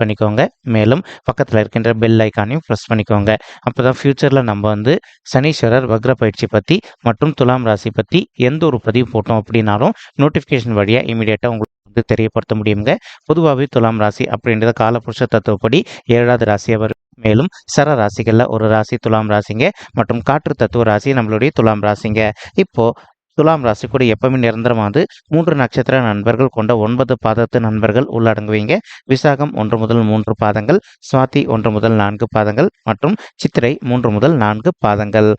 பண்ணிக்கோங்க. மேலும் பக்கத்தில் இருக்கின்ற பெல் ஐக்கானையும் ப்ரெஸ் பண்ணிக்கோங்க. அப்போ தான் ஃப்யூச்சரில் நம்ம வந்து சனீஸ்வரர் வக்ர பயிற்சி பற்றி மற்றும் துலாம் ராசி பற்றி எந்த ஒரு பதிவு போட்டோம் அப்படின்னாலும் நோட்டிஃபிகேஷன் வழியாக இமீடியட்டாக உங்களுக்கு வந்து தெரியப்படுத்த முடியுங்க. பொதுவாகவே துலாம் ராசி அப்படின்றத காலபுருஷ தத்துவப்படி ஏழாவது ராசியாக வரும். மேலும் சர ராசிகளில் ஒரு ராசி துலாம் ராசிங்க மற்றும் காற்று தத்துவ ராசி நம்மளுடைய துலாம் ராசிங்க. இப்போ துலாம் ராசி கூட எப்பவுமே நிரந்தரமானது. மூன்று நட்சத்திர நண்பர்கள் கொண்ட ஒன்பது பாதத்து நண்பர்கள் உள்ளடங்குவீங்க. விசாகம் ஒன்று முதல் மூன்று பாதங்கள் சுவாதி ஒன்று முதல் நான்கு பாதங்கள் மற்றும் சித்திரை மூன்று முதல் நான்கு பாதங்கள்.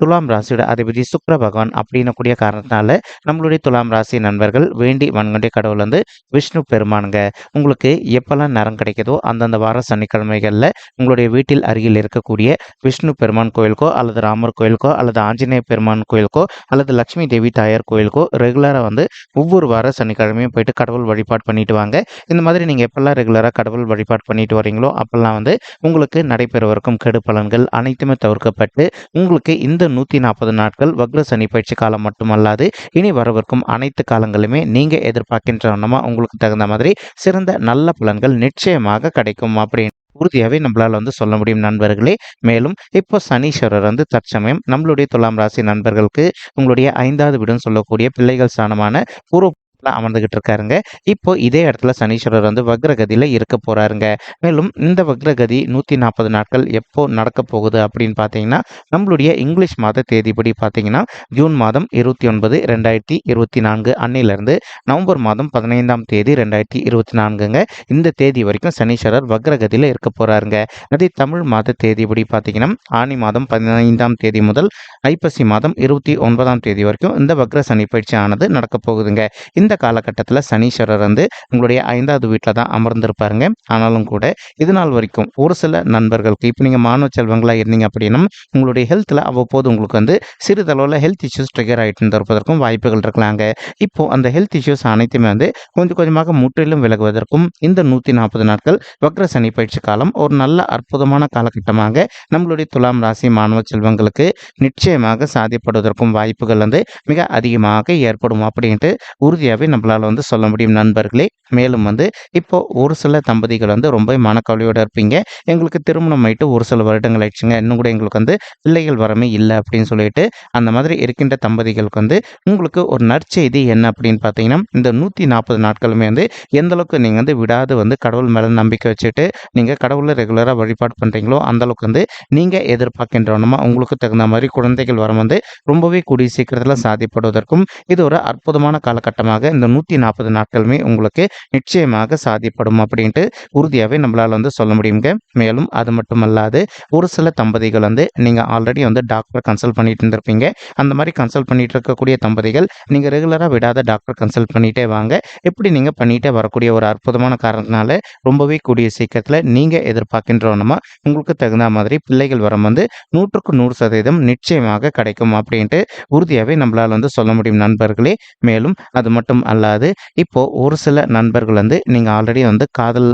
துலாம் ராசியோட அதிபதி சுக்கர பகவான் அப்படின்னக்கூடிய காரணத்தினால நம்மளுடைய துலாம் ராசி நண்பர்கள் வேண்டி வன்கொண்டிய கடவுள் வந்து விஷ்ணு பெருமானுங்க. உங்களுக்கு எப்பெல்லாம் நேரம் கிடைக்குதோ அந்தந்த வார சனிக்கிழமைகளில் உங்களுடைய வீட்டில் அருகில் இருக்கக்கூடிய விஷ்ணு பெருமான் கோயிலுக்கோ அல்லது ராமர் கோயிலுக்கோ அல்லது ஆஞ்சநேய பெருமான் கோயிலுக்கோ அல்லது லக்ஷ்மி தேவி தாயார் கோயிலுக்கோ ரெகுலராக வந்து ஒவ்வொரு வார சனிக்கிழமையும் போயிட்டு கடவுள் வழிபாடு பண்ணிட்டு வாங்க. இந்த மாதிரி நீங்கள் எப்பெல்லாம் ரெகுலராக கடவுள் வழிபாடு பண்ணிட்டு வரீங்களோ அப்பெல்லாம் வந்து உங்களுக்கு நடைபெறவிருக்கும் கெடு பலன்கள் அனைத்துமே தவிர்க்கப்பட்டு உங்களுக்கு இந்த நூற்றி நாற்பது நாட்கள் வக்ர சனி பயிற்சி காலம் மட்டுமல்லாது இனி வரவிருக்கும் அனைத்து காலங்களுமே நீங்கள் எதிர்பார்க்கின்ற வண்ணமாக உங்களுக்கு தகுந்த மாதிரி சிறந்த நல்ல பலன்கள் நிச்சயமாக கிடைக்கும் அப்படின்னு உறுதியாகவே நம்மளால் வந்து சொல்ல முடியும் நண்பர்களே. மேலும் இப்போ சனீஸ்வரர் வந்து தற்சமயம் நம்மளுடைய துலாம் ராசி நண்பர்களுக்கு உங்களுடைய ஐந்தாவது வீடுன்னு சொல்லக்கூடிய பிள்ளைகள் ஸ்தானமான பூர்வ அமர்ந்துகிட்டு இருக்காருங்க இப்போ இதே இடத்துல சனீஸ்வரர் வந்து வக்ரகதியில் இருக்க போறாருங்க. மேலும் இந்த வக்ரகதி நூற்றி நாற்பது நாட்கள் எப்போ நடக்க போகுது அப்படின்னு பார்த்தீங்கன்னா நம்மளுடைய இங்கிலீஷ் மாத தேதிப்படி பார்த்தீங்கன்னா ஜூன் மாதம் இருபத்தி ஒன்பது ரெண்டாயிரத்தி இருபத்தி நான்கு அன்னையிலிருந்து நவம்பர் மாதம் பதினைந்தாம் தேதி ரெண்டாயிரத்தி இருபத்தி நான்குங்க. இந்த தேதி வரைக்கும் சனீஸ்வரர் வக்ரகதியில் இருக்க போறாருங்க. அதே தமிழ் மாத தேதிப்படி பார்த்தீங்கன்னா ஆனி மாதம் பதினைந்தாம் தேதி முதல் ஐப்பசி மாதம் இருபத்தி ஒன்பதாம் தேதி வரைக்கும் இந்த வக்ர சனி பயிற்சி ஆனது நடக்க போகுதுங்க. இந்த காலகட்டத்தில் சனீஸ்வரர் வந்து உங்களுடைய ஐந்தாவது வீட்டில் தான் அமர்ந்திருப்பாருங்க. ஆனாலும் கூட இது நாள் வரைக்கும் ஒரு சில நண்பர்களுக்கு இப்போ நீங்கள் மாணவ செல்வங்களாக இருந்தீங்க அப்படின்னா உங்களுடைய ஹெல்த்தில் அவ்வப்போது உங்களுக்கு வந்து சிறிதளவில் ஹெல்த் இஷ்யூஸ் ட்ரிகர் ஆகிட்டு இருப்பதற்கும் வாய்ப்புகள் இருக்கலாங்க. இப்போ அந்த ஹெல்த் இஷ்யூஸ் அனைத்துமே வந்து கொஞ்சம் கொஞ்சமாக முற்றிலும் விலகுவதற்கும் இந்த நூற்றி நாற்பது நாட்கள் வக்ர சனி பயிற்சி காலம் ஒரு நல்ல அற்புதமான காலகட்டமாக நம்மளுடைய துலாம் ராசி மாணவ செல்வங்களுக்கு நிச்சயமாக சாதிப்படுவதற்கும் வாய்ப்புகள் வந்து மிக அதிகமாக ஏற்படும் அப்படின்ட்டு உறுதியாகவே நம்மளால் வந்து சொல்ல முடியும். நண்பர்களே மேலும் வந்து இப்போ ஒரு சில தம்பதிகள் வந்து ரொம்ப மனக்கவலையோடு இருப்பீங்க. எங்களுக்கு திருமணம் ஆயிட்டு ஒரு சில வருடங்கள் ஆயிடுச்சுங்க. இன்னும் கூட எங்களுக்கு வந்து பிள்ளைகள் வரமே இல்லை அப்படின்னு சொல்லிட்டு அந்த மாதிரி இருக்கின்ற தம்பதிகளுக்கு வந்து உங்களுக்கு ஒரு நற்செய்தி என்ன அப்படின்னு பார்த்தீங்கன்னா இந்த நூற்றி நாற்பது நாட்களுமே வந்து எந்த அளவுக்கு நீங்கள் வந்து விடாது வந்து கடவுள் மேலே நம்பிக்கை வச்சுட்டு நீங்கள் கடவுளை ரெகுலராக வழிபாடு பண்ணுறீங்களோ அந்தளவுக்கு வந்து நீங்கள் எதிர்பார்க்கின்றவனமா உங்களுக்கு தகுந்த மாதிரி குழந்தைகள் வரம் வந்து ரொம்பவே கூடிய சீக்கிரத்தில் சாதிப்படுவதற்கும் இது ஒரு அற்புதமான காலகட்டமாக இந்த நூற்றி நாற்பது நாட்களுமே உங்களுக்கு நிச்சயமாக சாதிப்படும் அப்படின்ட்டு உறுதியாகவே நம்மளால் வந்து சொல்ல முடியுங்க மேலும் அது மட்டும் அல்லாது ஒரு சில தம்பதிகள் வந்து நீங்கள் ஆல்ரெடி வந்து டாக்டர் கன்சல்ட் பண்ணிட்டு இருந்திருப்பீங்க. அந்த மாதிரி கன்சல்ட் பண்ணிட்டு இருக்கக்கூடிய தம்பதிகள் நீங்கள் ரெகுலராக விடாத டாக்டர் கன்சல்ட் பண்ணிட்டே வாங்க. எப்படி நீங்கள் பண்ணிட்டே வரக்கூடிய ஒரு அற்புதமான காரணத்தினால ரொம்பவே கூடிய சீக்கிரத்தில் நீங்கள் எதிர்பார்க்கின்றவனமா உங்களுக்கு தகுந்த மாதிரி பிள்ளைகள் வரம் வந்து நூற்றுக்கு நூறு சதவீதம் நிச்சயமாக கிடைக்கும் அப்படின்ட்டு உறுதியாகவே நம்மளால் வந்து சொல்ல முடியும் நண்பர்களே. மேலும் அது மட்டும் அல்லாது இப்போ ஒரு சில நண்பர்கள் வந்து நீங்கள் ஆல்ரெடி வந்து காதல்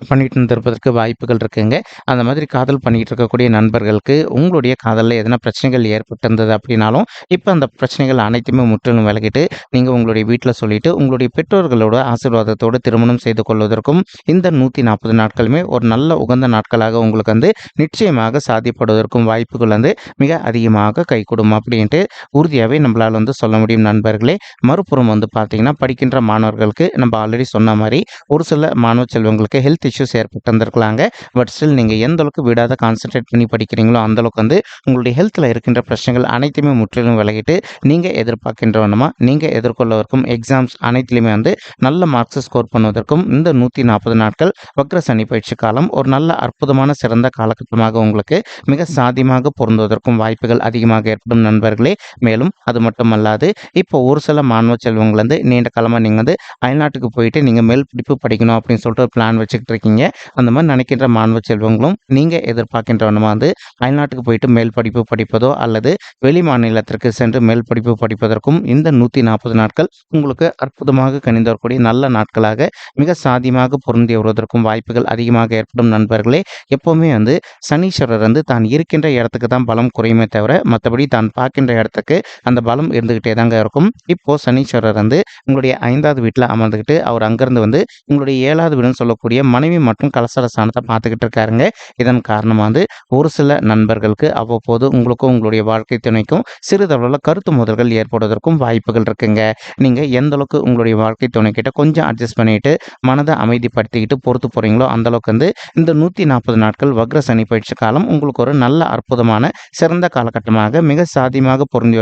பண்ணிட்டு இருந்திருப்பதற்கு வாய்ப்புகள் இருக்குங்க. அந்த மாதிரி காதல் பண்ணிட்டு இருக்கக்கூடிய நண்பர்களுக்கு உங்களுடைய காதலில் எதனா பிரச்சனைகள் ஏற்பட்டிருந்தது அப்படின்னாலும் இப்போ அந்த பிரச்சனைகள் அனைத்துமே முற்றிலும் விலகிட்டு நீங்கள் உங்களுடைய வீட்டில் சொல்லிட்டு உங்களுடைய பெற்றோர்களோட ஆசீர்வாதத்தோடு திருமணம் செய்து கொள்வதற்கும் இந்த நூற்றி நாற்பது நாட்களுமே ஒரு நல்ல உகந்த நாட்களாக உங்களுக்கு வந்து நிச்சயமாக சாதிப்படுவதற்கும் வாய்ப்புகள் வந்து மிக அதிகமாக கைகூடும் அப்படின்ட்டு உறுதியாகவே நம்மளால் வந்து சொல்ல முடியும் நண்பர்களே. மறுபுறம் வந்து பார்த்தீங்கன்னா படிக்கின்ற மாணவர்களுக்கு நம்ம ஆல்ரெடி சொன்ன மாதிரி ஒரு சில மாணவ செல்வங்களுக்கு ஹெல்த் ஹெல்த் இஷ்யூஸ் ஏற்பட்டு வந்திருக்கலாங்க பட் ஸ்டில் நீங்கள் எந்த அளவுக்கு விடாத கான்சென்ட்ரேட் பண்ணி படிக்கிறீங்களோ அந்தளவுக்கு வந்து உங்களுடைய ஹெல்த்தில் இருக்கின்ற பிரச்சனைகள் அனைத்துமே முற்றிலும் விலகிட்டு நீங்கள் எதிர்பார்க்கின்றவனமா நீங்கள் எதிர்கொள்ளவருக்கும் எக்ஸாம்ஸ் அனைத்துலையுமே வந்து நல்ல மார்க்ஸ் ஸ்கோர் பண்ணுவதற்கும் இந்த நூற்றி நாற்பது நாட்கள் வக்ர சனி பயிற்சி காலம் ஒரு நல்ல அற்புதமான சிறந்த காலகட்டமாக உங்களுக்கு மிக சாதியமாக பொருந்துவதற்கும் வாய்ப்புகள் அதிகமாக ஏற்படும் நண்பர்களே. மேலும் அது மட்டுமல்லாது இப்போ ஒரு சில மாணவ செல்வங்கள் வந்து நீண்ட காலமாக நீங்கள் வந்து அயல்நாட்டுக்கு போயிட்டு நீங்கள் மேல் படிப்பு படிக்கணும் அப்படின்னு சொல்லிட்டு ஒரு பிளான் வச்சுக்கிட்டு இருக்கீங்க அந்த மாதிரி நினைக்கின்ற மாணவ செல்வங்களும் நீங்கள் எதிர்பார்க்கின்றவனமா வந்து அயல்நாட்டுக்கு போயிட்டு மேல் படிப்பு படிப்பதோ அல்லது வெளி மாநிலத்திற்கு சென்று மேல் படிப்பு படிப்பதற்கும் இந்த நூற்றி நாற்பது நாட்கள் உங்களுக்கு அற்புதமாக கணிந்து வரக்கூடிய நல்ல நாட்களாக மிக சாதியமாக பொருந்தி வருவதற்கும் வாய்ப்புகள் அதிகமாக ஏற்படும் நண்பர்களே. எப்போவுமே வந்து சனீஸ்வரர் வந்து தான் இருக்கின்ற இடத்துக்கு தான் பலம் குறையுமே தவிர மற்றபடி தான் பார்க்கின்ற இடத்துக்கு அந்த பலம் இருந்துக்கிட்டே தாங்க இருக்கும். இப்போ சனீஸ்வரர் வந்து உங்களுடைய ஐந்தாவது வீட்டில் அமர்ந்துக்கிட்டு அவர் அங்கேருந்து வந்து உங்களுடைய ஏழாவது வீடுன்னு சொல்லக்கூடிய மனைவி மற்றும் கலசர ஸ்தானத்தை பார்த்துக்கிட்டு இருக்காருங்க. இதன் காரணமாக வந்து ஒரு சில நண்பர்களுக்கு அவ்வப்போது உங்களுக்கும் உங்களுடைய வாழ்க்கை துணைக்கும் சிறிதளவில் கருத்து முதல்கள் ஏற்படுவதற்கும் வாய்ப்புகள் இருக்குங்க. நீங்கள் எந்த அளவுக்கு உங்களுடைய வாழ்க்கை துணைக்கிட்ட கொஞ்சம் அட்ஜஸ்ட் பண்ணிட்டு மனதை அமைதிப்படுத்திக்கிட்டு பொறுத்து போகிறீங்களோ அந்தளவுக்கு வந்து இந்த நூற்றி நாற்பது நாட்கள் வக்ர சனி பயிற்சி காலம் உங்களுக்கு ஒரு நல்ல அற்புதமான சிறந்த காலகட்டமாக மிக சாதியமாக பொருந்தி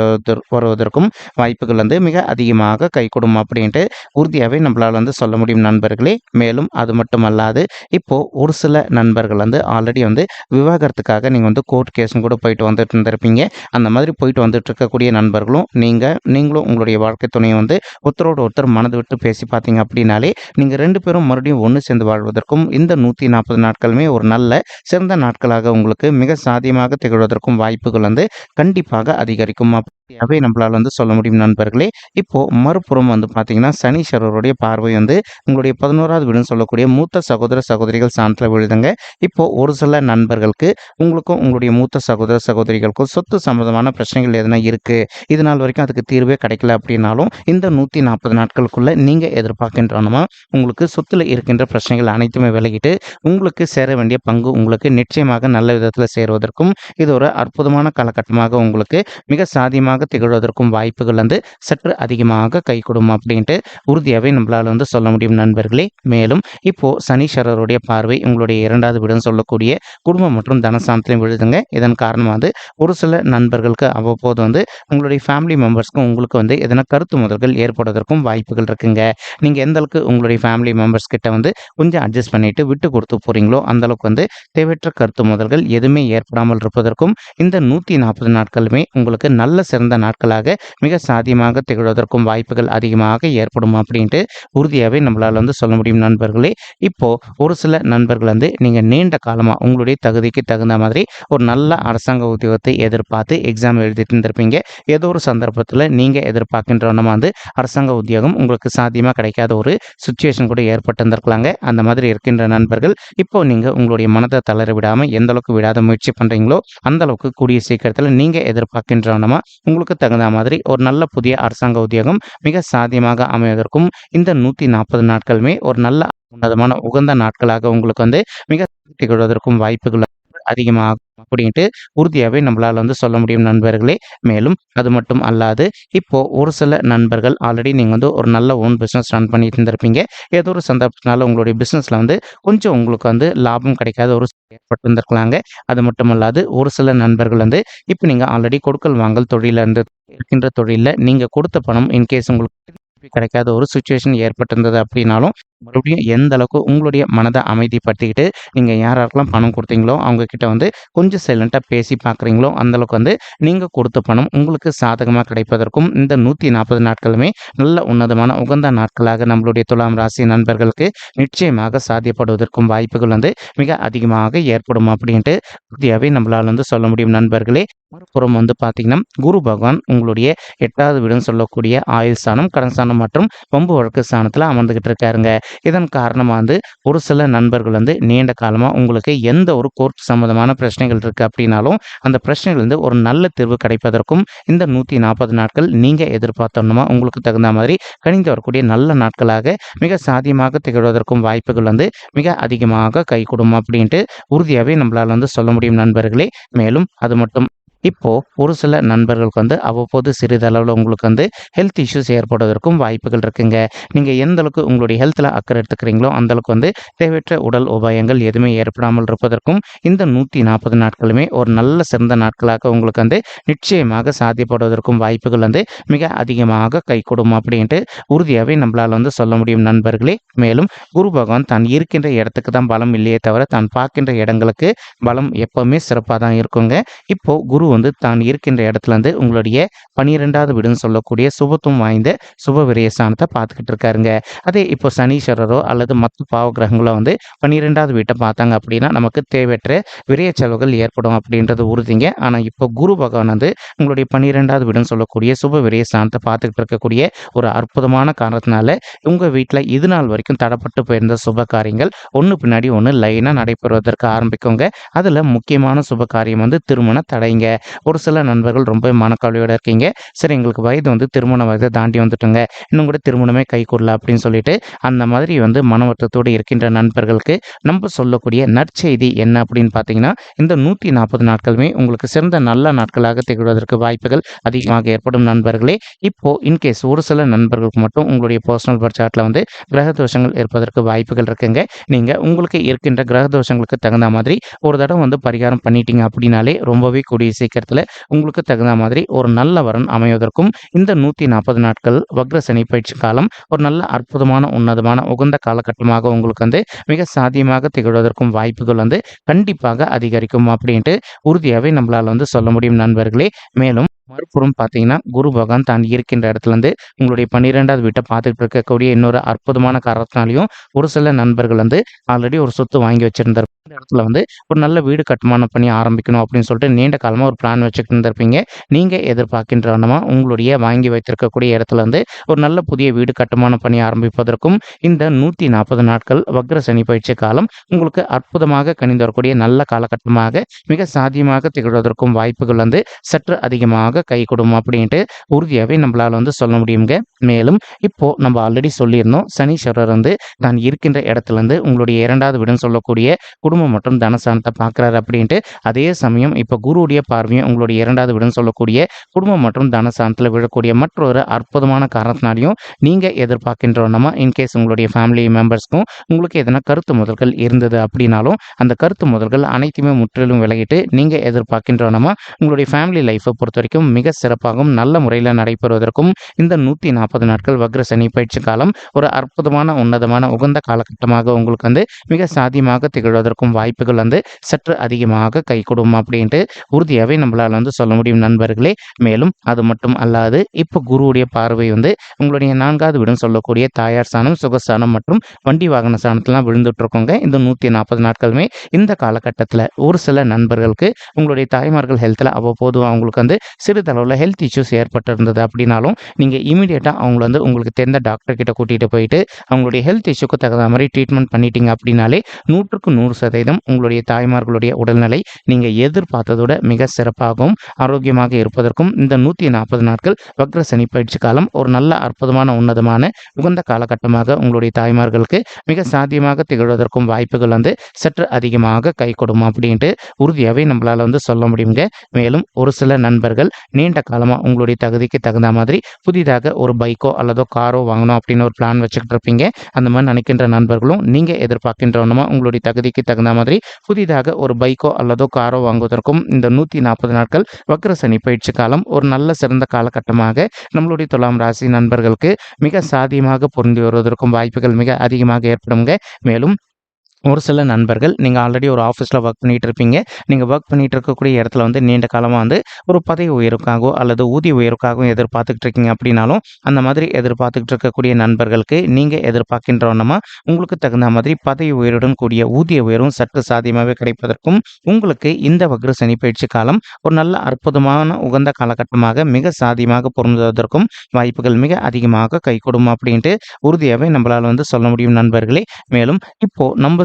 வருவதற்கும் வாய்ப்புகள் வந்து மிக அதிகமாக கைகூடும் அப்படின்ட்டு உறுதியாகவே நம்மளால் வந்து சொல்ல முடியும் நண்பர்களே. மேலும் அது மட்டுமல்லாது அல்லாது இப்போது ஒரு சில நண்பர்கள் வந்து ஆல்ரெடி வந்து விவாகரத்துக்காக நீங்கள் வந்து கோர்ட் கேஸும் கூட போயிட்டு வந்துட்டு இருந்திருப்பீங்க. அந்த மாதிரி போயிட்டு வந்துட்டு இருக்கக்கூடிய நண்பர்களும் நீங்கள் நீங்களும் உங்களுடைய வாழ்க்கை துணையை வந்து ஒருத்தரோடு ஒருத்தர் மனது விட்டு பேசி பார்த்தீங்க அப்படின்னாலே நீங்கள் ரெண்டு பேரும் மறுபடியும் ஒன்று சேர்ந்து வாழ்வதற்கும் இந்த நூற்றி நாற்பது நாட்களுமே ஒரு நல்ல சிறந்த நாட்களாக உங்களுக்கு மிக சாதியமாக திகழ்வதற்கும் வாய்ப்புகள் வந்து கண்டிப்பாக அதிகரிக்கும். அவை நம்மளால் வந்து சொல்ல முடியும் நண்பர்களே. இப்போது மறுபுறம் வந்து பார்த்தீங்கன்னா சனீஸ்வரருடைய பார்வை வந்து உங்களுடைய பதினோராவது வீடுன்னு சொல்லக்கூடிய மூத்த சகோதர சகோதரிகள் சாணத்தில் விழுதுங்க இப்போது ஒரு சில நண்பர்களுக்கு உங்களுக்கும் உங்களுடைய மூத்த சகோதர சகோதரிகளுக்கும் சொத்து சம்பந்தமான பிரச்சனைகள் எதனா இருக்குது இது நாள் வரைக்கும் அதுக்கு தீர்வே கிடைக்கல அப்படின்னாலும் இந்த நூற்றி நாற்பது நாட்களுக்குள்ளே நீங்கள் எதிர்பார்க்கின்றனமா உங்களுக்கு சொத்துல இருக்கின்ற பிரச்சனைகள் அனைத்துமே விலகிட்டு உங்களுக்கு சேர வேண்டிய பங்கு உங்களுக்கு நிச்சயமாக நல்ல விதத்தில் சேருவதற்கும் இது ஒரு அற்புதமான காலகட்டமாக உங்களுக்கு மிக சாதியமாக திகழ்வதற்கும் வாய்ப்புகள் வந்து சற்று அதிகமாக கை கொடுக்கும் அப்படின்ட்டு உறுதியாகவே நம்மளால் வந்து சொல்ல முடியும் நண்பர்களே. மேலும் இப்போ சனீஸ்வரருடைய பார்வை உங்களுடைய இரண்டாவது வீடுன்னு சொல்லக்கூடிய குடும்பம் மற்றும் தனசாந்தத்திலையும் விழுதுங்க. இதன் காரணமாக வந்து ஒரு சில நண்பர்களுக்கு அவ்வப்போது வந்து உங்களுடைய ஃபேமிலி மெம்பர்ஸ்க்கும் உங்களுக்கு வந்து எதனா கருத்து முதல்கள் ஏற்படுவதற்கும் வாய்ப்புகள் இருக்குங்க. நீங்கள் எந்த அளவுக்கு உங்களுடைய ஃபேமிலி மெம்பர்ஸ் கிட்ட வந்து கொஞ்சம் அட்ஜஸ்ட் பண்ணிட்டு விட்டு கொடுத்து போறீங்களோ அந்த அளவுக்கு வந்து தேவையற்ற கருத்து முதல்கள் எதுவுமே ஏற்படாமல் இருப்பதற்கும் இந்த நூற்றி நாற்பது நாட்களுமே உங்களுக்கு நல்ல சிறந்த நாட்களாக மிக சாத்தியமாக திகழ்வதற்கும் வாய்ப்புகள் அதிகமாக ஏற்படும் அப்படின்ட்டு உறுதியாகவே நம்மளால் வந்து சொல்ல முடியும் நண்பர்களே. இப்போ ஒரு சில நண்பர்கள் வந்து நீங்கள் நீண்ட காலமாக உங்களுடைய தகுதிக்கு தகுந்த மாதிரி ஒரு நல்ல அரசாங்க உத்தியோகத்தை எதிர்பார்த்து எக்ஸாம் எழுதிட்டு இருந்திருப்பீங்க. ஏதோ ஒரு சந்தர்ப்பத்தில் நீங்கள் எதிர்பார்க்கின்றவனமா வந்து அரசாங்க உத்தியோகம் உங்களுக்கு சாத்தியமாக கிடைக்காத ஒரு சுச்சுவேஷன் கூட ஏற்பட்டிருந்திருக்கலாங்க அந்த மாதிரி இருக்கின்ற நண்பர்கள் இப்போ நீங்கள் உங்களுடைய மனதை தளர விடாமல் எந்த அளவுக்கு விடாத முயற்சி பண்ணுறீங்களோ அந்த அளவுக்கு கூடிய சீக்கிரத்தில் நீங்கள் எதிர்பார்க்கின்றவனமாக உங்களுக்கு தகுந்த மாதிரி ஒரு நல்ல புதிய அரசாங்க உத்தியோகம் மிக சாத்தியமாக அமைவதற்கும் இந்த நூற்றி நாற்பது நாட்களுமே ஒரு நல்ல உன்னதமான உகந்த நாட்களாக உங்களுக்கு வந்து மிக கொள்வதற்கும் வாய்ப்புகள் அதிகமாகும் அப்படின்ட்டு உறுதியாகவே நம்மளால் வந்து சொல்ல முடியும் நண்பர்களே. மேலும் அது மட்டும் அல்லாது இப்போது ஒரு சில நண்பர்கள் ஆல்ரெடி நீங்கள் வந்து ஒரு நல்ல ஓன் பிஸ்னஸ் ரன் பண்ணிட்டு இருந்திருப்பீங்க ஏதோ ஒரு சந்தர்ப்பத்தினால உங்களுடைய பிஸ்னஸில் வந்து கொஞ்சம் உங்களுக்கு வந்து லாபம் கிடைக்காத ஒரு ஏற்பட்டிருந்திருக்கலாங்க. அது மட்டும் அல்லாது ஒரு சில நண்பர்கள் வந்து இப்போ நீங்கள் ஆல்ரெடி கொடுக்கல் வாங்கல் தொழிலில் இருந்து இருக்கின்ற தொழிலில் நீங்கள் கொடுத்த பணம் இன்கேஸ் உங்களுக்கு கிடைக்காத ஒரு சுச்சுவேஷன் ஏற்பட்டிருந்தது அப்படின்னாலும் மறுபடியும் எந்த அளவுக்கு உங்களுடைய மனதை அமைதிப்படுத்திக்கிட்டு நீங்கள் யார் யாருக்கெல்லாம் பணம் கொடுத்தீங்களோ அவங்கக்கிட்ட வந்து கொஞ்சம் சைலண்ட்டாக பேசி பார்க்குறீங்களோ அந்தளவுக்கு வந்து நீங்கள் கொடுத்த பணம் உங்களுக்கு சாதகமாக கிடைப்பதற்கும் இந்த நூற்றி நாற்பது நாட்களுமே நல்ல உன்னதமான உகந்த நாட்களாக நம்மளுடைய துலாம் ராசி நண்பர்களுக்கு நிச்சயமாக சாத்தியப்படுவதற்கும் வாய்ப்புகள் வந்து மிக அதிகமாக ஏற்படும் அப்படின்ட்டு உறுதியாகவே நம்மளால் வந்து சொல்ல முடியும் நண்பர்களே. மறுபுறம் வந்து பார்த்தீங்கன்னா குரு பகவான் உங்களுடைய எட்டாவது வீடுன்னு சொல்லக்கூடிய ஆயுள் ஸ்தானம் கடன் ஸ்தானம் மற்றும் பொம்பு வழக்கு ஸ்தானத்தில் அமர்ந்துகிட்டு இருக்காருங்க. இதன் காரணமாக வந்து ஒரு சில நண்பர்கள் வந்து நீண்ட காலமாக உங்களுக்கு எந்த ஒரு கோர்ட் சம்மந்தமான பிரச்சனைகள் இருக்குது அப்படின்னாலும் அந்த பிரச்சனைகள் வந்து ஒரு நல்ல தீர்வு கிடைப்பதற்கும் இந்த நூற்றி நாற்பது நாட்கள் நீங்கள் எதிர்பார்த்தோம்னா உங்களுக்கு தகுந்த மாதிரி கணிந்து வரக்கூடிய நல்ல நாட்களாக மிக சாத்தியமாக திகழ்வதற்கும் வாய்ப்புகள் வந்து மிக அதிகமாக கைகூடும் அப்படின்ட்டு உறுதியாகவே நம்மளால் வந்து சொல்ல முடியும் நண்பர்களே. மேலும் அது மட்டும் இப்போது ஒரு சில நண்பர்களுக்கு வந்து அவ்வப்போது சிறிதளவில் உங்களுக்கு வந்து ஹெல்த் இஷ்யூஸ் ஏற்படுவதற்கும் வாய்ப்புகள் இருக்குங்க. நீங்கள் எந்த அளவுக்கு உங்களுடைய ஹெல்த்தில் அக்கறை எடுத்துக்கிறீங்களோ அந்த அளவுக்கு வந்து தேவையற்ற உடல் உபாயங்கள் எதுவுமே ஏற்படாமல் இருப்பதற்கும் இந்த நூற்றி நாற்பது நாட்களுமே ஒரு நல்ல சிறந்த நாட்களாக உங்களுக்கு வந்து நிச்சயமாக சாத்தியப்படுவதற்கும் வாய்ப்புகள் வந்து மிக அதிகமாக கைகூடும் அப்படின்ட்டு உறுதியாகவே நம்மளால் வந்து சொல்ல முடியும் நண்பர்களே. மேலும் குரு பகவான் தான் இருக்கின்ற இடத்துக்கு தான் பலம் இல்லையே தவிர தான் பார்க்கின்ற இடங்களுக்கு பலம் எப்பவுமே சிறப்பாக தான் இருக்குங்க. இப்போ குரு வந்து தான் இருக்கின்ற இடத்துல இருந்து உங்களுடைய பனிரெண்டாவது வீடுன்னு சொல்லக்கூடிய சுபத்துவம் வாய்ந்த சுப விரயஸ்தானத்தை பார்த்துக்கிட்டு இருக்காருங்க. அதே இப்போ சனீஸ்வரரோ அல்லது மற்ற பாவ கிரகங்களோ வந்து பன்னிரெண்டாவது வீட்டை பார்த்தாங்க அப்படின்னா நமக்கு தேவையற்ற விரய செலவுகள் ஏற்படும் அப்படின்றது உறுதிங்க. ஆனால் இப்போ குரு பகவான் வந்து உங்களுடைய பன்னிரெண்டாவது வீடுன்னு சொல்லக்கூடிய சுப விரயஸ்தானத்தை பார்த்துக்கிட்டு இருக்கக்கூடிய ஒரு அற்புதமான காரணத்தினால உங்கள் வீட்டில் இது நாள் வரைக்கும் தடப்பட்டு போயிருந்த சுப காரியங்கள் ஒன்று பின்னாடி ஒன்று லைனாக நடைபெறுவதற்கு ஆரம்பிக்குங்க. அதில் முக்கியமான சுப காரியம் வந்து திருமண தடைங்க. ஒரு சில நண்பர்கள் ரொம்ப மனக்கவலையோட இருக்கீங்க. சரி எங்களுக்கு வயது வந்து திருமண வயதை தாண்டி வந்துட்டுங்க. இன்னும் கூட திருமணமே கைகூடல அப்படின்னு சொல்லிட்டு அந்த மாதிரி வந்து மனவட்டத்தோடு இருக்கின்ற நண்பர்களுக்கு நம்ம சொல்லக்கூடிய நற்செய்தி என்ன அப்படின்னு பார்த்தீங்கன்னா இந்த நூற்றி நாற்பது நாட்களுமே உங்களுக்கு சிறந்த நல்ல நாட்களாக திகழ்வதற்கு வாய்ப்புகள் அதிகமாக ஏற்படும் நண்பர்களே. இப்போ இன்கேஸ் ஒரு சில நண்பர்களுக்கு மட்டும் உங்களுடைய பர்சனல் பர்ச்சார்ட்டில் வந்து கிரக தோஷங்கள் இருப்பதற்கு வாய்ப்புகள் இருக்குங்க. நீங்கள் உங்களுக்கு இருக்கின்ற கிரக தோஷங்களுக்கு தகுந்த மாதிரி ஒரு தடவை வந்து பரிகாரம் பண்ணிட்டீங்க அப்படின்னாலே ரொம்பவே கூடிய சீக்கிரத்தில் உங்களுக்கு தகுந்த மாதிரி ஒரு நல்ல வரன் அமைவதற்கும் இந்த நூற்றி நாற்பது நாட்கள் வக்ர சனி பயிற்சி காலம் ஒரு நல்ல அற்புதமான உன்னதமான உகந்த காலகட்டமாக உங்களுக்கு வந்து மிக சாத்தியமாக திகழ்வதற்கும் வாய்ப்புகள் வந்து கண்டிப்பாக அதிகரிக்கும் அப்படின்ட்டு உறுதியாகவே நம்மளால் வந்து சொல்ல முடியும் நண்பர்களே. மேலும் மறுபுறம் பார்த்தீங்கன்னா குரு பகவான் தான் இருக்கின்ற இடத்துலேருந்து உங்களுடைய பன்னிரெண்டாவது வீட்டை பார்த்துட்டு இருக்கக்கூடிய இன்னொரு அற்புதமான காரணத்தினாலையும் ஒரு சில நண்பர்கள் வந்து ஆல்ரெடி ஒரு சொத்து வாங்கி வச்சிருந்தார். இருக்கிற இடத்துல வந்து ஒரு நல்ல வீடு கட்டுமானம் பண்ணி ஆரம்பிக்கணும் அப்படின்னு சொல்லிட்டு நீண்ட காலமாக ஒரு பிளான் வச்சுக்கிட்டு இருந்திருப்பீங்க. நீங்கள் எதிர்பார்க்கின்ற வண்ணமாக உங்களுடைய வாங்கி வைத்திருக்கக்கூடிய இடத்துல இருந்து ஒரு நல்ல புதிய வீடு கட்டுமானம் பண்ணி ஆரம்பிப்பதற்கும் இந்த நூற்றி நாற்பது நாட்கள் வக்ர சனி பயிற்சி காலம் உங்களுக்கு அற்புதமாக கணிந்து வரக்கூடிய நல்ல காலகட்டமாக மிக சாத்தியமாக திகழ்வதற்கும் வாய்ப்புகள் வந்து சற்று அதிகமாக கை கொடுக்கும் அப்படின்ட்டு உறுதியாகவே நம்மளால் வந்து சொல்ல முடியுங்க மேலும் இப்போ நம்ம ஆல்ரெடி சொல்லியிருந்தோம் சனீஸ்வரர் வந்து தான் இருக்கின்ற இடத்துல இருந்து உங்களுடைய இரண்டாவது வீடுன்னு சொல்லக்கூடிய குடும்பம் மற்றும் தனஸ்தானத்தை பார்க்குறாரு அப்படின்ட்டு அதே சமயம் இப்போ குருவுடைய பார்வையும் உங்களுடைய இரண்டாவது வீடுன்னு சொல்லக்கூடிய குடும்பம் மற்றும் தனஸ்தானத்தில் விழக்கூடிய மற்றொரு அற்புதமான காரணத்தினாலையும் நீங்கள் எதிர்பார்க்கின்றோன்னா இன்கேஸ் உங்களுடைய ஃபேமிலி மெம்பர்ஸ்க்கும் உங்களுக்கு எதனா கருத்து முதல்கள் இருந்தது அப்படின்னாலும் அந்த கருத்து முதல்கள் அனைத்துமே முற்றிலும் விலகிட்டு நீங்கள் எதிர்பார்க்கின்றோன்னா உங்களுடைய ஃபேமிலி லைஃப்பை பொறுத்த வரைக்கும் மிக சிறப்பாகவும் நல்ல முறையில் நடைபெறுவதற்கும் இந்த நூற்றி நாற்பது நாட்கள் வக்ர சனி பயிற்சி காலம் ஒரு அற்புதமான உன்னதமான உகந்த காலகட்டமாக உங்களுக்கு வந்து மிக சாதியமாக திகழ்வதற்கும் வாய்ப்புகள் வந்து சற்று அதிகமாக கைகூடும் அப்படின்ட்டு உறுதியாகவே நம்மளால் வந்து சொல்ல முடியும் நண்பர்களே. மேலும் அது மட்டும் அல்லாது இப்போ குருவுடைய பார்வை வந்து உங்களுடைய நான்காவது விடம் சொல்லக்கூடிய தாயார் ஸ்தானம் சுகஸ்தானம் மற்றும் வண்டி வாகன ஸ்தானத்துலாம் விழுந்துட்டு இருக்கோங்க இந்த நூற்றி நாற்பது நாட்களுமே இந்த காலகட்டத்தில் ஒரு சில நண்பர்களுக்கு உங்களுடைய தாய்மார்கள் ஹெல்த்தில் அவ்வப்போது அவங்களுக்கு வந்து சிறிதளவில் ஹெல்த் இஷ்யூஸ் ஏற்பட்டிருந்தது அப்படின்னாலும் நீங்கள் இமீடியட்டாக அவங்கள வந்து உங்களுக்கு தெரிந்த டாக்டர் கிட்ட கூட்டிகிட்டு போயிட்டு அவங்களுடைய ஹெல்த் இஷ்யூக்கு தகுந்த மாதிரி ட்ரீட்மெண்ட் பண்ணிட்டீங்க அப்படின்னாலே நூற்றுக்கு நூறு சதவீதம் உங்களுடைய தாய்மார்களுடைய உடல்நிலை நீங்கள் எதிர்பார்த்ததோட மிக சிறப்பாகவும் ஆரோக்கியமாக இருப்பதற்கும் இந்த நூற்றி நாற்பது நாட்கள் வக்ர சனி பயிற்சி காலம் ஒரு நல்ல அற்புதமான உன்னதமான உகந்த காலகட்டமாக உங்களுடைய தாய்மார்களுக்கு மிக சாத்தியமாக திகழ்வதற்கும் வாய்ப்புகள் வந்து சற்று அதிகமாக கை கொடுக்கும் அப்படின்ட்டு உறுதியாகவே நம்மளால் வந்து சொல்ல முடியுங்க. மேலும் ஒரு சில நண்பர்கள் நீண்ட காலமாக உங்களுடைய தகுதிக்கு தகுந்த மாதிரி புதிதாக ஒரு பைக்கோ அல்லதோ காரோ வாங்கணும் அப்படின்னு ஒரு பிளான் வச்சுக்கிட்டு இருப்பீங்க. அந்த மாதிரி நினைக்கின்ற நண்பர்களும் நீங்கள் எதிர்பார்க்கின்றவனமா உங்களுடைய தகுதிக்கு தகுந்த மாதிரி புதிதாக ஒரு பைக்கோ அல்லதோ காரோ வாங்குவதற்கும் இந்த நூற்றி நாற்பது நாட்கள் வக்ர சனி பயிற்சி காலம் ஒரு நல்ல சிறந்த காலகட்டமாக நம்மளுடைய துலாம் ராசி நண்பர்களுக்கு மிக சாதியமாக பொருந்தி வருவதற்கும் வாய்ப்புகள் மிக அதிகமாக ஏற்படுங்க மேலும் ஒரு சில நண்பர்கள் நீங்கள் ஆல்ரெடி ஒரு ஆஃபீஸில் ஒர்க் பண்ணிகிட்டு இருப்பீங்க நீங்கள் ஒர்க் பண்ணிகிட்டு இருக்கக்கூடிய இடத்துல வந்து நீண்ட காலமாக வந்து ஒரு பதவி உயர்வுக்காகவோ அல்லது ஊதிய உயர்வுக்காகவும் எதிர்பார்த்துக்கிட்டு இருக்கீங்க அப்படின்னாலும் அந்த மாதிரி எதிர்பார்த்துக்கிட்டு இருக்கக்கூடிய நண்பர்களுக்கு நீங்கள் எதிர்பார்க்கின்றவனமா உங்களுக்கு தகுந்த மாதிரி பதவி உயர்வுடன் கூடிய ஊதிய உயர்வும் சற்று சாத்தியமாகவே கிடைப்பதற்கும் உங்களுக்கு இந்த வக்ர சனி பயிற்சி காலம் ஒரு நல்ல அற்புதமான உகந்த காலகட்டமாக மிக சாதியமாக பொருந்துவதற்கும் வாய்ப்புகள் மிக அதிகமாக கைகூடும் அப்படின்ட்டு உறுதியாகவே நம்மளால் வந்து சொல்ல முடியும் நண்பர்களே. மேலும் இப்போது நம்ம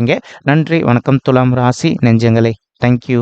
நன்றிங்க நன்றி வணக்கம். துலாம் ராசி நெஞ்சங்களே. தேங்க்யூ